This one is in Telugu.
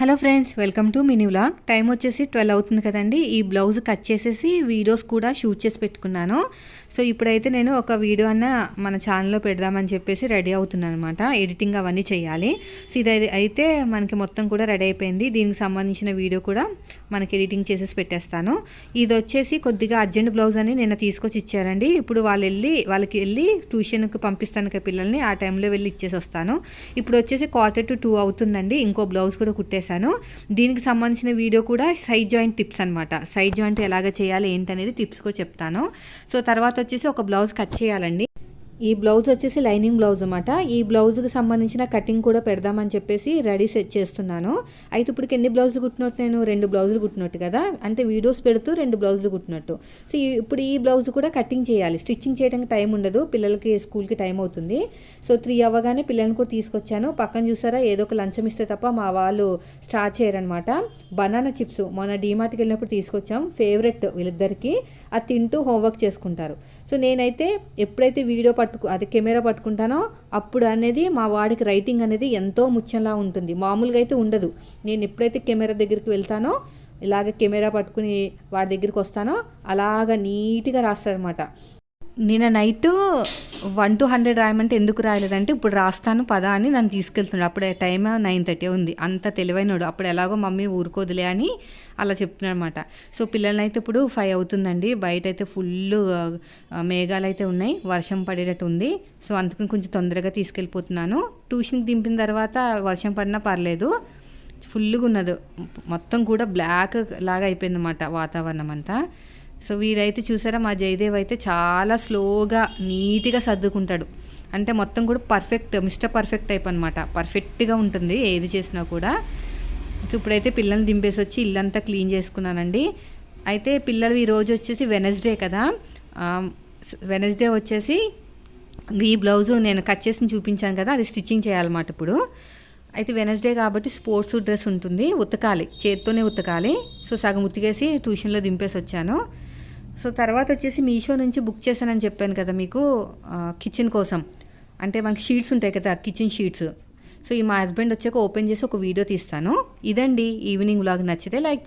Hello friends welcome to mini vlog. Time వచ్చేసి ట్వెల్వ్ అవుతుంది కదండి. ఈ బ్లౌజ్ కట్ చేసేసి వీడియోస్ కూడా షూట్ చేసి పెట్టుకున్నాను. సో ఇప్పుడైతే నేను ఒక వీడియో అన్న మన ఛానల్లో పెడదామని చెప్పేసి రెడీ అవుతున్నాను అనమాట ఎడిటింగ్ అవన్నీ చేయాలి. సో ఇది అయితే మనకి మొత్తం కూడా రెడీ అయిపోయింది. దీనికి సంబంధించిన వీడియో కూడా మనకి ఎడిటింగ్ చేసేసి పెట్టేస్తాను. ఇది వచ్చేసి కొద్దిగా అర్జెంట్ బ్లౌజ్ అని నిన్న తీసుకొచ్చి ఇచ్చారండి. ఇప్పుడు వాళ్ళు వెళ్ళి వాళ్ళకి వెళ్ళి ట్యూషన్కి పంపిస్తాను పిల్లల్ని. ఆ టైంలో వెళ్ళి ఇచ్చేసి వస్తాను. ఇప్పుడు వచ్చేసి క్వార్టర్ టు టూ అవుతుందండి. ఇంకో బ్లౌజ్ కూడా చేశాను. దీనికి సంబంధించిన వీడియో కూడా సైడ్ జాయింట్ టిప్స్ అనమాట సైడ్ జాయింట్ ఎలాగ చేయాలి ఏంటనేది టిప్స్ కూడా చెప్తాను. సో తర్వాత వచ్చేసి ఒక బ్లౌజ్ కట్ చేయాలండి. ఈ బ్లౌజ్ వచ్చేసి లైనింగ్ బ్లౌజ్ అనమాట ఈ బ్లౌజ్కి సంబంధించిన కటింగ్ కూడా పెడదామని చెప్పేసి రెడీ సెట్ చేస్తున్నాను. అయితే ఇప్పటికి ఎన్ని బ్లౌజులు కుట్టినట్టు నేను? రెండు బ్లౌజులు కుట్టినట్టు కదా? అంటే వీడియోస్ పెడుతూ రెండు బ్లౌజులు కుట్టినట్టు. సో ఇప్పుడు ఈ బ్లౌజ్ కూడా కటింగ్ చేయాలి. స్టిచ్చింగ్ చేయడానికి టైం ఉండదు. పిల్లలకి స్కూల్కి టైం అవుతుంది. సో త్రీ అవ్వగానే పిల్లల్ని కూడా తీసుకొచ్చాను. పక్కన చూసారా? ఏదో ఒక లంచం ఇస్తే తప్ప మా వాళ్ళు స్టార్ట్ చేయరనమాట బనానా చిప్స్ మొన్న డీమార్ట్కి వెళ్ళినప్పుడు తీసుకొచ్చాం. ఫేవరెట్ వీళ్ళిద్దరికి. అది తింటూ హోంవర్క్ చేసుకుంటారు. సో నేనైతే ఎప్పుడైతే వీడియో పట్టు పట్టుకు అది కెమెరా పట్టుకుంటానో అప్పుడు అనేది మా వాడికి రైటింగ్ అనేది ఎంతో ముఖ్యంలా ఉంటుంది. మామూలుగా అయితే ఉండదు. నేను ఎప్పుడైతే కెమెరా దగ్గరికి వెళ్తానో ఇలాగ కెమెరా పట్టుకుని వాడి దగ్గరికి వస్తానో అలాగ నీట్గా రాస్తాడనమాట. నిన్న నైట్ వన్ టు హండ్రెడ్ రాయమంటే ఎందుకు రాయలేదంటే ఇప్పుడు రాస్తాను పదా అని నన్ను తీసుకెళ్తున్నాడు. అప్పుడు టైం నైన్ థర్టీ ఉంది. అంత తెలివైనడు. అప్పుడు ఎలాగో మమ్మీ ఊరుకోదులే అని అలా చెప్తున్నాడు అనమాట సో పిల్లల్ని అయితే ఇప్పుడు ఫైవ్ అవుతుందండి. బయట అయితే ఫుల్ మేఘాలు అయితే ఉన్నాయి. వర్షం పడేటట్టు ఉంది. సో అందుకని కొంచెం తొందరగా తీసుకెళ్ళిపోతున్నాను. ట్యూషన్కి దింపిన తర్వాత వర్షం పడినా పర్లేదు. ఫుల్గా ఉన్నది మొత్తం కూడా బ్లాక్ లాగా అయిపోయిందన్నమాట వాతావరణం అంతా. సో వీడైతే చూసారా మా జయదేవ్ అయితే చాలా స్లోగా నీట్గా సర్దుకుంటాడు. అంటే మొత్తం కూడా పర్ఫెక్ట్ మిస్టర్ పర్ఫెక్ట్ టైప్ అనమాట పర్ఫెక్ట్గా ఉంటుంది ఏది చేసినా కూడా. సో ఇప్పుడైతే పిల్లల్ని దింపేసి వచ్చి ఇల్లంతా క్లీన్ చేసుకున్నానండి. అయితే పిల్లలు ఈరోజు వచ్చేసి వెనస్డే కదా. వెనస్డే వచ్చేసి ఈ బ్లౌజు నేను కట్ చేసి చూపించాను కదా అది స్టిచ్చింగ్ చేయాలన్నమాట ఇప్పుడు. అయితే వెనస్డే కాబట్టి స్పోర్ట్స్ డ్రెస్ ఉంటుంది ఉతకాలి. చేత్తోనే ఉతకాలి. సో సగం ఉతికేసి ట్యూషన్లో దింపేసి వచ్చాను సో తర్వాత వచ్చేసి మీషో నుంచి బుక్ చేశానని చెప్పాను కదా మీకు కిచెన్ కోసం. అంటే మనకి షీట్స్ ఉంటాయి కదా కిచెన్ షీట్స్ సో ఈ మా హస్బెండ్ వచ్చాక ఓపెన్ చేసి ఒక వీడియో తీస్తాను. ఇదండి ఈవినింగ్ వ్లాగ్ నచ్చితే లైక్